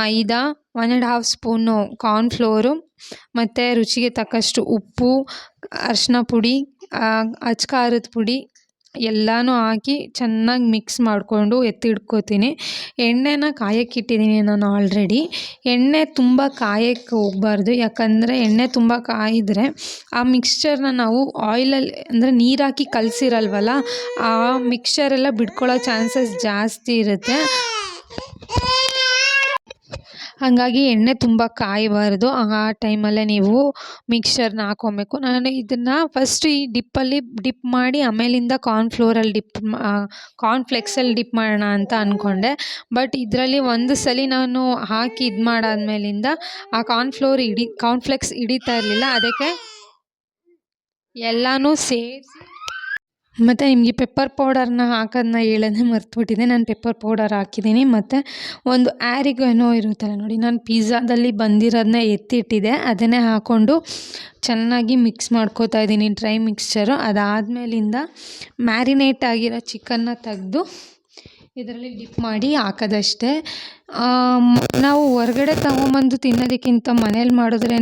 maida one and half spoon cornflour ಮತ್ತು ರುಚಿಗೆ ತಕ್ಕಷ್ಟು ಉಪ್ಪು ಅರಿಶಿನ ಪುಡಿ ಅಚ್ಕಾರದ ಪುಡಿ ಎಲ್ಲನೂ ಹಾಕಿ ಚೆನ್ನಾಗಿ ಮಿಕ್ಸ್ ಮಾಡಿಕೊಂಡು ಎತ್ತಿಟ್ಕೋತೀನಿ ಎಣ್ಣೆನ ಕಾಯಕ್ಕೆ ಇಟ್ಟಿದ್ದೀನಿ ನಾನು ಆಲ್ರೆಡಿ ಎಣ್ಣೆ ತುಂಬ ಕಾಯಕ್ಕೆ ಹೋಗ್ಬಾರ್ದು. ಯಾಕಂದರೆ ಎಣ್ಣೆ ತುಂಬ ಕಾಯಿದ್ರೆ ಆ ಮಿಕ್ಸ್ಚರ್ನ ನಾವು ಆಯಿಲಲ್ಲಿ ಅಂದರೆ ನೀರು ಹಾಕಿ ಕಲಸಿರಲ್ವಲ್ಲ, ಆ ಮಿಕ್ಸ್ಚರೆಲ್ಲ ಬಿಟ್ಕೊಳ್ಳೋ ಚಾನ್ಸಸ್ ಜಾಸ್ತಿ ಇರುತ್ತೆ. ಹಾಗಾಗಿ ಎಣ್ಣೆ ತುಂಬ ಕಾಯಬಾರ್ದು. ಆ ಟೈಮಲ್ಲೇ ನೀವು ಮಿಕ್ಸ್ಚರ್ನ ಹಾಕ್ಕೊಬೇಕು ನಾನು ಇದನ್ನು ಫಸ್ಟ್ ಈ ಡಿಪ್ಪಲ್ಲಿ ಡಿಪ್ ಮಾಡಿ ಆಮೇಲಿಂದ ಕಾರ್ನ್ಫ್ಲೋರಲ್ಲಿ ಡಿಪ್ ಕಾರ್ನ್ಫ್ಲೆಕ್ಸಲ್ಲಿ ಡಿಪ್ ಮಾಡೋಣ ಅಂತ ಅಂದ್ಕೊಂಡೆ ಬಟ್ ಇದರಲ್ಲಿ ಒಂದು ಸಲ ನಾನು ಹಾಕಿ ಇದು ಮಾಡಾದ್ಮೇಲಿಂದ ಆ ಕಾರ್ನ್ಫ್ಲೋರ್ ಹಿಡಿ ಕಾರ್ನ್ಫ್ಲೆಕ್ಸ್ ಹಿಡಿತಾ ಇರಲಿಲ್ಲ. ಅದಕ್ಕೆ ಎಲ್ಲನೂ ಸೇರಿಸಿ ಮತ್ತು ನಿಮಗೆ ಪೆಪ್ಪರ್ ಪೌಡರ್ನ ಹಾಕೋದನ್ನ ಹೇಳೋದೇ ಮರ್ತುಬಿಟ್ಟಿದ್ದೆ. ನಾನು ಪೆಪ್ಪರ್ ಪೌಡರ್ ಹಾಕಿದ್ದೀನಿ. ಮತ್ತು ಒಂದು ಆ್ಯರಿಗನೋ ಇರುತ್ತಲ್ಲ ನೋಡಿ, ನಾನು ಪಿಝಾದಲ್ಲಿ ಬಂದಿರೋದನ್ನ ಎತ್ತಿಟ್ಟಿದ್ದೆ. ಅದನ್ನೇ ಹಾಕ್ಕೊಂಡು ಚೆನ್ನಾಗಿ ಮಿಕ್ಸ್ ಮಾಡ್ಕೋತಾ ಇದ್ದೀನಿ ಡ್ರೈ ಮಿಕ್ಸ್ಚರು ಅದಾದಮೇಲಿಂದ ಮ್ಯಾರಿನೇಟ್ ಆಗಿರೋ ಚಿಕನ್ನ ತೆಗ್ದು ಇದರಲ್ಲಿ ಡಿಪ್ ಮಾಡಿ ಹಾಕೋದಷ್ಟೇ. ನಾವು ಹೊರ್ಗಡೆ ತಗೊಂಬಂದು ತಿನ್ನೋದಕ್ಕಿಂತ ಮನೇಲಿ ಮಾಡಿದ್ರೇ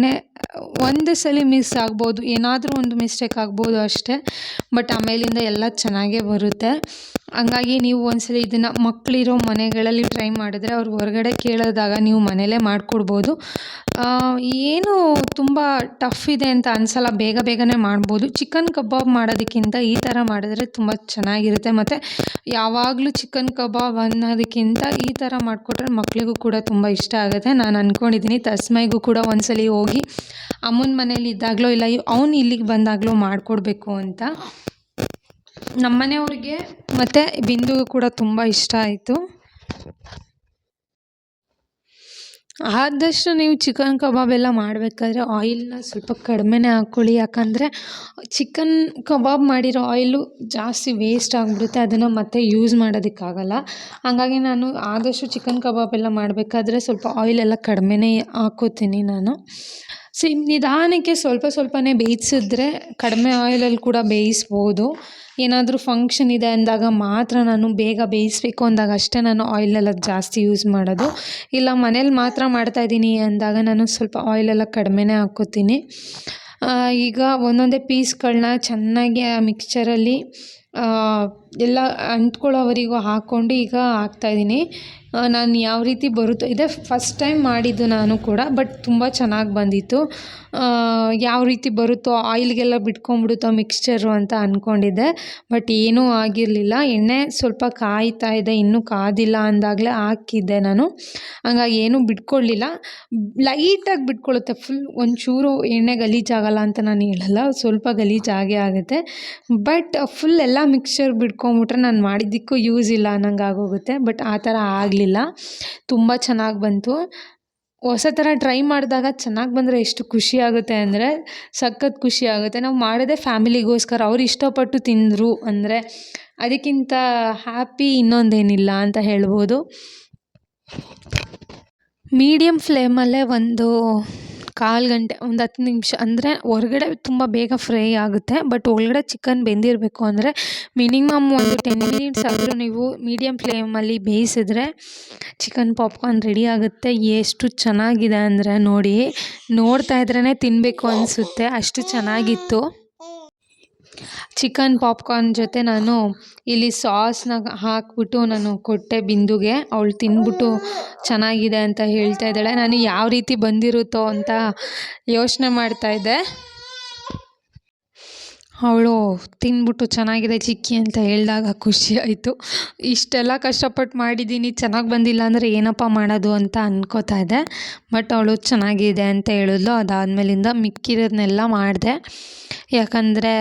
ಒಂದು ಸಲ ಮಿಸ್ ಆಗ್ಬೋದು, ಏನಾದರೂ ಒಂದು ಮಿಸ್ಟೇಕ್ ಆಗ್ಬೋದು ಅಷ್ಟೇ ಬಟ್ ಆಮೇಲಿಂದ ಎಲ್ಲ ಚೆನ್ನಾಗೇ ಬರುತ್ತೆ. ಹಂಗಾಗಿ ನೀವು ಒಂದು ಸಲ ಇದನ್ನು ಮಕ್ಕಳಿರೋ ಮನೆಗಳಲ್ಲಿ ಟ್ರೈ ಮಾಡಿದ್ರೆ ಅವ್ರು ಹೊರಗಡೆ ಕೇಳಿದಾಗ ನೀವು ಮನೇಲೇ ಮಾಡಿಕೊಡ್ಬೋದು. ಏನು ತುಂಬ ಟಫ್ ಇದೆ ಅಂತ ಅನ್ಸಲ್ಲ, ಬೇಗ ಬೇಗನೆ ಮಾಡ್ಬೋದು. ಚಿಕನ್ ಕಬಾಬ್ ಮಾಡೋದಕ್ಕಿಂತ ಈ ಥರ ಮಾಡಿದ್ರೆ ತುಂಬ ಚೆನ್ನಾಗಿರುತ್ತೆ. ಮತ್ತು ಯಾವಾಗಲೂ ಚಿಕನ್ ಕಬಾಬ್ ಅನ್ನೋದಕ್ಕಿಂತ ಈ ಥರ ಮಾಡಿಕೊಟ್ರೆ ಮಕ್ಕಳಿಗೂ ಕೂಡ ತುಂಬ ಇಷ್ಟ ಆಗುತ್ತೆ. ನಾನು ಅಂದ್ಕೊಂಡಿದ್ದೀನಿ ತಸ್ಮೈಗೂ ಕೂಡ ಒಂದ್ಸಲಿ ಹೋಗಿ ಅಮ್ಮನ ಮನೇಲಿ ಇದ್ದಾಗಲೋ ಇಲ್ಲ ಅವ್ನು ಇಲ್ಲಿಗೆ ಬಂದಾಗಲೋ ಮಾಡಿಕೊಡ್ಬೇಕು ಅಂತ. ನಮ್ಮ ಮನೆಯವ್ರಿಗೆ ಮತ್ತು ಬಿಂದುಗೂ ಕೂಡ ತುಂಬ ಇಷ್ಟ ಆಯಿತು. ಆದಷ್ಟು ನೀವು ಚಿಕನ್ ಕಬಾಬ್ ಎಲ್ಲ ಮಾಡಬೇಕಾದ್ರೆ ಆಯಿಲ್ನ ಸ್ವಲ್ಪ ಕಡಿಮೆನೇ ಹಾಕ್ಕೊಳ್ಳಿ. ಯಾಕಂದರೆ ಚಿಕನ್ ಕಬಾಬ್ ಮಾಡಿರೋ ಆಯಿಲು ಜಾಸ್ತಿ ವೇಸ್ಟ್ ಆಗಿಬಿಡುತ್ತೆ. ಅದನ್ನು ಮತ್ತೆ ಯೂಸ್ ಮಾಡೋದಕ್ಕಾಗಲ್ಲ. ಹಾಗಾಗಿ ನಾನು ಆದಷ್ಟು ಚಿಕನ್ ಕಬಾಬ್ ಎಲ್ಲ ಮಾಡಬೇಕಾದ್ರೆ ಸ್ವಲ್ಪ ಆಯಿಲೆಲ್ಲ ಕಡಿಮೆನೇ ಹಾಕೋತೀನಿ ನಾನು. ಸೊ, ನಿಧಾನಕ್ಕೆ ಸ್ವಲ್ಪ ಸ್ವಲ್ಪನೇ ಬೇಯಿಸಿದ್ರೆ ಕಡಿಮೆ ಆಯಿಲಲ್ಲಿ ಕೂಡ ಬೇಯಿಸ್ಬೋದು. ಏನಾದರೂ ಫಂಕ್ಷನ್ ಇದೆ ಅಂದಾಗ ಮಾತ್ರ ನಾನು ಬೇಗ ಬೇಯಿಸಬೇಕು ಅಂದಾಗ ಅಷ್ಟೇ ನಾನು ಆಯಿಲೆಲ್ಲ ಜಾಸ್ತಿ ಯೂಸ್ ಮಾಡೋದು. ಇಲ್ಲ ಮನೇಲಿ ಮಾತ್ರ ಮಾಡ್ತಾಯಿದ್ದೀನಿ ಅಂದಾಗ ನಾನು ಸ್ವಲ್ಪ ಆಯಿಲೆಲ್ಲ ಕಡಿಮೆನೇ ಹಾಕ್ಕೋತೀನಿ. ಈಗ ಒಂದೊಂದೇ ಪೀಸ್ಗಳನ್ನ ಚೆನ್ನಾಗಿ ಆ ಮಿಕ್ಸ್ಚರಲ್ಲಿ ಎಲ್ಲ ಅಂಟ್ಕೊಳ್ಳೋವರೆಗೂ ಹಾಕ್ಕೊಂಡು ಈಗ ಹಾಕ್ತಾಯಿದ್ದೀನಿ ನಾನು ಯಾವ ರೀತಿ ಬರುತ್ತೋ, ಇದೇ ಫಸ್ಟ್ ಟೈಮ್ ಮಾಡಿದ್ದು ನಾನು ಕೂಡ ಬಟ್ ತುಂಬ ಚೆನ್ನಾಗಿ ಬಂದಿತ್ತು. ಯಾವ ರೀತಿ ಬರುತ್ತೋ ಆಯಿಲ್ಗೆಲ್ಲ ಬಿಟ್ಕೊಂಡ್ಬಿಡುತ್ತೋ ಮಿಕ್ಸ್ಚರು ಅಂತ ಅಂದ್ಕೊಂಡಿದ್ದೆ ಬಟ್ ಏನೂ ಆಗಿರಲಿಲ್ಲ. ಎಣ್ಣೆ ಸ್ವಲ್ಪ ಕಾಯ್ತಾ ಇದೆ, ಇನ್ನೂ ಕಾದಿಲ್ಲ ಅಂದಾಗಲೇ ಹಾಕಿದ್ದೆ ನಾನು. ಹಂಗಾಗಿ ಏನೂ ಬಿಟ್ಕೊಳ್ಳಿಲ್ಲ. ಲೈಟಾಗಿ ಬಿಟ್ಕೊಳ್ಳುತ್ತೆ ಫುಲ್ ಒಂಚೂರು ಎಣ್ಣೆ ಗಲೀಜಾಗಲ್ಲ ಅಂತ ನಾನು ಹೇಳಲ್ಲ, ಸ್ವಲ್ಪ ಗಲೀಜಾಗೇ ಆಗುತ್ತೆ. ಬಟ್ ಫುಲ್ ಎಲ್ಲ ಮಿಕ್ಸ್ಚರ್ ಬಿಟ್ಕೊಂಬಿಟ್ರೆ ನಾನು ಮಾಡಿದ್ದಕ್ಕೂ ಯೂಸ್ ಇಲ್ಲ ಅನ್ನಂಗೆ ಆಗೋಗುತ್ತೆ ಬಟ್ ಆ ಥರ ಆಗಲಿಲ್ಲ. ತುಂಬ ಚೆನ್ನಾಗಿ ಬಂತು. ಹೊಸ ಥರ ಟ್ರೈ ಮಾಡಿದಾಗ ಚೆನ್ನಾಗಿ ಬಂದರೆ ಎಷ್ಟು ಖುಷಿ ಆಗುತ್ತೆ ಅಂದರೆ ಸಖತ್ ಖುಷಿ ಆಗುತ್ತೆ. ನಾವು ಮಾಡೋದೇ ಫ್ಯಾಮಿಲಿಗೋಸ್ಕರ ಅವ್ರು ಇಷ್ಟಪಟ್ಟು ತಿಂದರು ಅಂದರೆ ಅದಕ್ಕಿಂತ ಹ್ಯಾಪಿ ಇನ್ನೊಂದೇನಿಲ್ಲ ಅಂತ ಹೇಳ್ಬೋದು. ಮೀಡಿಯಮ್ ಫ್ಲೇಮಲ್ಲೇ ಒಂದು ಕಾಲು ಗಂಟೆ ಒಂದು ಹತ್ತು ನಿಮಿಷ ಅಂದರೆ ಹೊರ್ಗಡೆ ತುಂಬ ಬೇಗ ಫ್ರೈ ಆಗುತ್ತೆ, ಬಟ್ ಒಳಗಡೆ ಚಿಕನ್ ಬೆಂದಿರಬೇಕು ಅಂದರೆ ಮಿನಿಮಮ್ ಒಂದು ಟೆನ್ ಮಿನಿಟ್ಸ್ ಆದರೂ ನೀವು ಮೀಡಿಯಮ್ ಫ್ಲೇಮಲ್ಲಿ ಬೇಯಿಸಿದ್ರೆ ಚಿಕನ್ ಪಾಪ್ಕಾರ್ನ್ ರೆಡಿ ಆಗುತ್ತೆ. ಎಷ್ಟು ಚೆನ್ನಾಗಿದೆ ಅಂದರೆ ನೋಡಿ, ನೋಡ್ತಾ ಇದ್ರೇ ತಿನ್ನಬೇಕು ಅನಿಸುತ್ತೆ. ಅಷ್ಟು ಚೆನ್ನಾಗಿತ್ತು. ಚಿಕನ್ ಪಾಪ್ಕಾರ್ನ್ ಜೊತೆ ನಾನು ಇಲ್ಲಿ ಸಾಸ್ನ ಹಾಕ್ಬಿಟ್ಟು ನಾನು ಕೊಟ್ಟೆ ಬಿಂದುಗೆ. ಅವಳು ತಿಂದ್ಬಿಟ್ಟು ಚೆನ್ನಾಗಿದೆ ಅಂತ ಹೇಳ್ತಾ ಇದ್ದಾಳೆ. ನಾನು ಯಾವ ರೀತಿ ಬಂದಿರುತ್ತೋ ಅಂತ ಯೋಚನೆ ಮಾಡ್ತಾಯಿದ್ದೆ ಅವಳು ತಿಂದ್ಬಿಟ್ಟು ಚೆನ್ನಾಗಿದೆ ಚಿಕ್ಕಿ ಅಂತ ಹೇಳಿದಾಗ ಖುಷಿ ಆಯಿತು. ಇಷ್ಟೆಲ್ಲ ಕಷ್ಟಪಟ್ಟು ಮಾಡಿದ್ದೀನಿ, ಚೆನ್ನಾಗಿ ಬಂದಿಲ್ಲ ಅಂದರೆ ಏನಪ್ಪ ಮಾಡೋದು ಅಂತ ಅನ್ಕೋತಾ ಇದ್ದೆ. ಬಟ್ ಅವಳು ಚೆನ್ನಾಗಿದೆ ಅಂತ ಹೇಳಿದ್ಲು, ಅದಾದಮೇಲಿಂದ ಮಿಕ್ಕಿರೋದನ್ನೆಲ್ಲ ಮಾಡಿದೆ. ಯಾಕಂದರೆ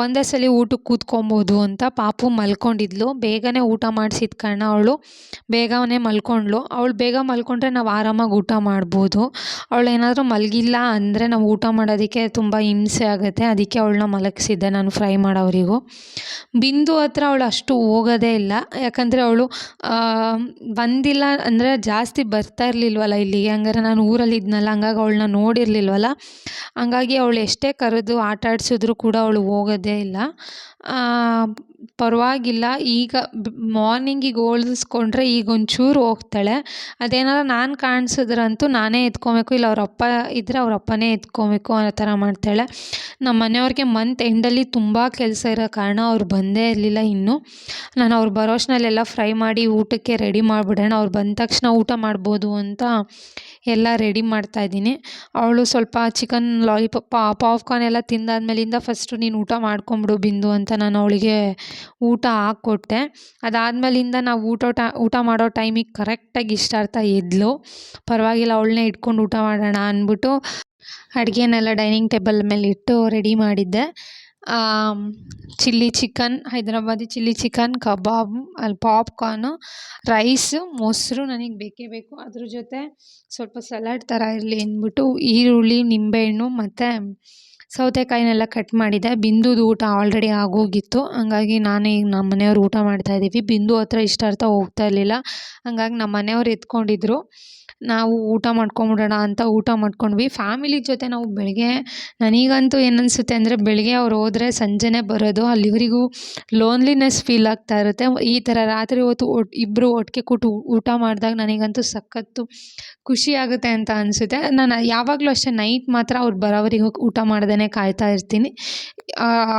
ಒಂದೇ ಸಲ ಊಟಕ್ಕೆ ಕೂತ್ಕೊಬೋದು ಅಂತ ಪಾಪು ಮಲ್ಕೊಂಡಿದ್ಲು. ಬೇಗನೆ ಊಟ ಮಾಡಿಸಿದ ಕಾರಣ ಅವಳು ಬೇಗನೆ ಮಲ್ಕೊಂಡ್ಳು. ಅವಳು ಬೇಗ ಮಲ್ಕೊಂಡ್ರೆ ನಾವು ಆರಾಮಾಗಿ ಊಟ ಮಾಡ್ಬೋದು. ಅವಳು ಏನಾದರೂ ಮಲಗಿಲ್ಲ ಅಂದರೆ ನಾವು ಊಟ ಮಾಡೋದಕ್ಕೆ ತುಂಬ ಹಿಂಸೆ ಆಗುತ್ತೆ. ಅದಕ್ಕೆ ಅವಳನ್ನ ಮಲಗಿಸಿದ್ದೆ ನಾನು ಫ್ರೈ ಮಾಡೋವರಿಗೂ. ಬಿಂದು ಹತ್ರ ಅವಳು ಅಷ್ಟು ಹೋಗೋದೇ ಇಲ್ಲ. ಯಾಕಂದರೆ ಅವಳು ಬಂದಿಲ್ಲ ಅಂದರೆ ಜಾಸ್ತಿ ಬರ್ತಾ ಇರಲಿಲ್ವಲ್ಲ ಇಲ್ಲಿಗೆ. ಹಂಗಾರೆ ನಾನು ಊರಲ್ಲಿ ಇದ್ನಲ್ಲ, ಹಂಗಾಗಿ ಅವಳನ್ನ ನೋಡಿರಲಿಲ್ವಲ್ಲ. ಹಂಗಾಗಿ ಅವಳು ಎಷ್ಟೇ ಕರೆದು ಆಟ ಆಡಿಸಿದ್ರು ಕೂಡ ಅವಳು ಹೋಗೋದೇ ಇಲ್ಲ. ಪರವಾಗಿಲ್ಲ. ಈಗ ಮಾರ್ನಿಂಗಿಗೆ ಹೋಲಿಸ್ಕೊಂಡ್ರೆ ಈಗ ಒಂಚೂರು ಹೋಗ್ತಾಳೆ. ಅದೇನಾರ ನಾನು ಕಾಣಿಸಿದ್ರಂತೂ ನಾನೇ ಎತ್ಕೊಬೇಕು, ಇಲ್ಲ ಅವ್ರ ಅಪ್ಪ ಇದ್ದರೆ ಅವ್ರ ಅಪ್ಪನೇ ಎತ್ಕೊಬೇಕು ಆ ಥರ ಮಾಡ್ತಾಳೆ. ನಮ್ಮ ಮನೆಯವ್ರಿಗೆ ಮಂತ್ ಎಂಡಲ್ಲಿ ತುಂಬ ಕೆಲಸ ಇರೋ ಕಾರಣ ಅವ್ರು ಬಂದೇ ಇರಲಿಲ್ಲ ಇನ್ನೂ. ನಾನು ಅವ್ರು ಬರೋ ಅಷ್ಟ್ರಲ್ಲೆಲ್ಲ ಫ್ರೈ ಮಾಡಿ ಊಟಕ್ಕೆ ರೆಡಿ ಮಾಡಿಬಿಡೋಣ. ಅವ್ರು ಬಂದ ತಕ್ಷಣ ಊಟ ಮಾಡ್ಬೋದು ಅಂತ ಎಲ್ಲ ರೆಡಿ ಮಾಡ್ತಾಯಿದ್ದೀನಿ ಅವಳು ಸ್ವಲ್ಪ ಚಿಕನ್ ಲಾಲಿಪಾಪ್ ಪಾಪ್ಕಾರ್ನ್ ಎಲ್ಲ ತಿಂದಾದ್ಮೇಲಿಂದ ಫಸ್ಟು ನೀನು ಊಟ ಮಾಡ್ಕೊಂಬಿಡು ಬಿಂದು ಅಂತ ನಾನು ಅವಳಿಗೆ ಊಟ ಹಾಕ್ಕೊಟ್ಟೆ. ಅದಾದ್ಮೇಲಿಂದ ನಾವು ಊಟ ಊಟ ಮಾಡೋ ಟೈಮಿಗೆ ಕರೆಕ್ಟಾಗಿ ಇಷ್ಟಾರ್ಥ ಎದ್ಲು ಪರವಾಗಿಲ್ಲ, ಅವಳನ್ನೇ ಇಟ್ಕೊಂಡು ಊಟ ಮಾಡೋಣ ಅಂದ್ಬಿಟ್ಟು ಅಡುಗೆನೆಲ್ಲ ಡೈನಿಂಗ್ ಟೇಬಲ್ ಮೇಲೆ ಇಟ್ಟು ರೆಡಿ ಮಾಡಿದ್ದೆ. Chilli chicken, Hyderabadi chilli chicken, kebab, ಅಲ್ಲಿ ಪಾಪ್ಕಾರ್ನು, ರೈಸು, ಮೊಸರು ನನಗೆ ಬೇಕೇ ಬೇಕು. ಅದ್ರ ಜೊತೆ ಸ್ವಲ್ಪ ಸಲಾಡ್ ಥರ ಇರಲಿ ಅಂದ್ಬಿಟ್ಟು ಈರುಳ್ಳಿ, ನಿಂಬೆಹಣ್ಣು ಮತ್ತು ಸೌತೆಕಾಯಿನೆಲ್ಲ ಕಟ್ ಮಾಡಿದೆ. ಬಿಂದುದು ಊಟ ಆಲ್ರೆಡಿ ಆಗೋಗಿತ್ತು. ಹಂಗಾಗಿ ನಾನೇ ಈಗ ನಮ್ಮ ಮನೆಯವ್ರು ಊಟ ಮಾಡ್ತಾಯಿದ್ದೀವಿ ಬಿಂದು ಹತ್ರ ಇಷ್ಟಾರ್ಥ ಹೋಗ್ತಾ ಇರಲಿಲ್ಲ. ಹಂಗಾಗಿ ನಮ್ಮ ಮನೆಯವ್ರು ಎತ್ಕೊಂಡಿದ್ರು. ನಾವು ಊಟ ಮಾಡ್ಕೊಂಬಿಡೋಣ ಅಂತ ಊಟ ಮಾಡ್ಕೊಂಡ್ವಿ. ಫ್ಯಾಮಿಲಿ ಜೊತೆ ನಾವು ಬೆಳಗ್ಗೆ, ನನಗಂತೂ ಏನು ಅನಿಸುತ್ತೆ ಅಂದರೆ ಬೆಳಗ್ಗೆ ಅವ್ರು ಹೋದರೆ ಸಂಜೆನೇ ಬರೋದು. ಅಲ್ಲಿವರೆಗೂ ಲೋನ್ಲಿನೆಸ್ ಫೀಲ್ ಆಗ್ತಾ ಇರುತ್ತೆ. ಈ ಥರ ರಾತ್ರಿ ಹೊತ್ತು ಒಟ್ಟು ಇಬ್ಬರು ಒಟ್ಟಿಗೆ ಕೂತು ಊಟ ಮಾಡಿದಾಗ ನನಗಂತೂ ಸಖತ್ತು ಖುಷಿ ಆಗುತ್ತೆ ಅಂತ ಅನಿಸುತ್ತೆ. ನಾನು ಯಾವಾಗಲೂ ಅಷ್ಟೇ ನೈಟ್ ಮಾತ್ರ ಅವ್ರು ಬರೋವರೆಗೂ ಊಟ ಮಾಡ್ದೇ ಕಾಯ್ತಾ ಇರ್ತೀನಿ.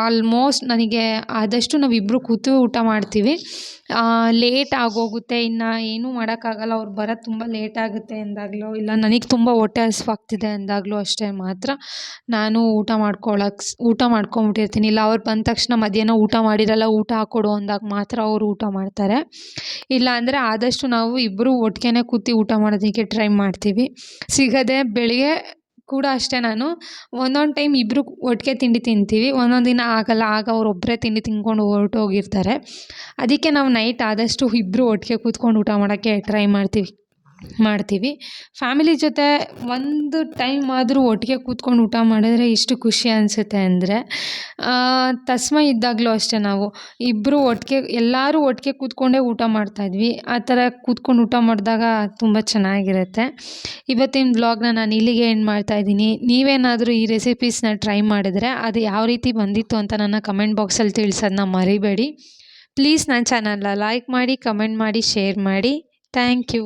ಆಲ್ಮೋಸ್ಟ್ ನನಗೆ ಆದಷ್ಟು ನಾವಿಬ್ಬರು ಕೂತು ಊಟ ಮಾಡ್ತೀವಿ. ಲೇಟ್ ಆಗೋಗುತ್ತೆ. ಇನ್ನು ಏನೂ ಮಾಡೋಕ್ಕಾಗಲ್ಲ. ಅವ್ರು ಬರೋದು ತುಂಬ ಲೇಟ್ ಆಗುತ್ತೆ. ಅಂದಾಗಲೋ ಇಲ್ಲ ನನಗೆ ತುಂಬ ಹೊಟ್ಟೆ ಹಸಿವಾಗ್ತಿದೆ ಎಂದಾಗಲೂ ಅಷ್ಟೇ ಮಾತ್ರ, ನಾನು ಊಟ ಮಾಡ್ಕೊಳಕ್ಕೆ ಊಟ ಮಾಡ್ಕೊಂಬಿಟ್ಟಿರ್ತೀನಿ. ಇಲ್ಲ, ಅವ್ರು ಬಂದ ತಕ್ಷಣ ಮಧ್ಯಾಹ್ನ ಊಟ ಮಾಡಿರಲ್ಲ, ಊಟ ಹಾಕ್ಕೊಡು ಅಂದಾಗ ಮಾತ್ರ ಅವರು ಊಟ ಮಾಡ್ತಾರೆ. ಇಲ್ಲ ಅಂದರೆ ಆದಷ್ಟು ನಾವು ಇಬ್ಬರು ಒಟ್ಟಿಗೆನೇ ಕೂತಿ ಊಟ ಮಾಡೋದಕ್ಕೆ ಟ್ರೈ ಮಾಡ್ತೀವಿ. ಸಿಗದೆ ಬೆಳಿಗ್ಗೆ ಕೂಡ ಅಷ್ಟೇ ನಾನು, ಒಂದೊಂದು ಟೈಮ್ ಇಬ್ಬರು ಒಟ್ಟಿಗೆ ತಿಂಡಿ ತಿಂತೀವಿ. ಒಂದೊಂದು ದಿನ ಆಗಲ್ಲ, ಆಗ ಅವ್ರು ಒಬ್ಬರೇ ತಿಂಡಿ ತಿಂದ್ಕೊಂಡು ಹೊರ್ಟೋಗಿರ್ತಾರೆ. ಅದಕ್ಕೆ ನಾವು ನೈಟ್ ಆದಷ್ಟು ಇಬ್ಬರು ಒಟ್ಟಿಗೆ ಕೂತ್ಕೊಂಡು ಊಟ ಮಾಡೋಕ್ಕೆ ಟ್ರೈ ಮಾಡ್ತೀವಿ. ಮಾಡ್ತೀವಿ. ಫ್ಯಾಮಿಲಿ ಜೊತೆ ಒಂದು ಟೈಮ್ ಆದರೂ ಒಟ್ಟಿಗೆ ಕೂತ್ಕೊಂಡು ಊಟ ಮಾಡಿದ್ರೆ ಎಷ್ಟು ಖುಷಿ ಅನಿಸುತ್ತೆ ಅಂದರೆ ತಸ್ಮ ಇದ್ದಾಗಲೂ ಅಷ್ಟೇ ನಾವು. ಇಬ್ಬರು ಒಟ್ಟಿಗೆ, ಎಲ್ಲರೂ ಒಟ್ಟಿಗೆ ಕೂತ್ಕೊಂಡೇ ಊಟ ಮಾಡ್ತಾಯಿದ್ವಿ ಆ ಥರ ಕೂತ್ಕೊಂಡು ಊಟ ಮಾಡಿದಾಗ ತುಂಬ ಚೆನ್ನಾಗಿರುತ್ತೆ. ಇವತ್ತಿನ ವ್ಲಾಗ್ನ ನಾನು ಇಲ್ಲಿಗೆ ಏನು ಮಾಡ್ತಾಯಿದ್ದೀನಿ ನೀವೇನಾದರೂ ಈ ರೆಸಿಪೀಸ್ನ ಟ್ರೈ ಮಾಡಿದರೆ ಅದು ಯಾವ ರೀತಿ ಬಂದಿತ್ತು ಅಂತ ನನ್ನ ಕಮೆಂಟ್ ಬಾಕ್ಸಲ್ಲಿ ತಿಳಿಸೋದನ್ನ ಮರಿಬೇಡಿ. ಪ್ಲೀಸ್ ನನ್ನ ಚಾನಲ್ನ ಲೈಕ್ ಮಾಡಿ ಕಮೆಂಟ್ ಮಾಡಿ ಶೇರ್ ಮಾಡಿ. Thank you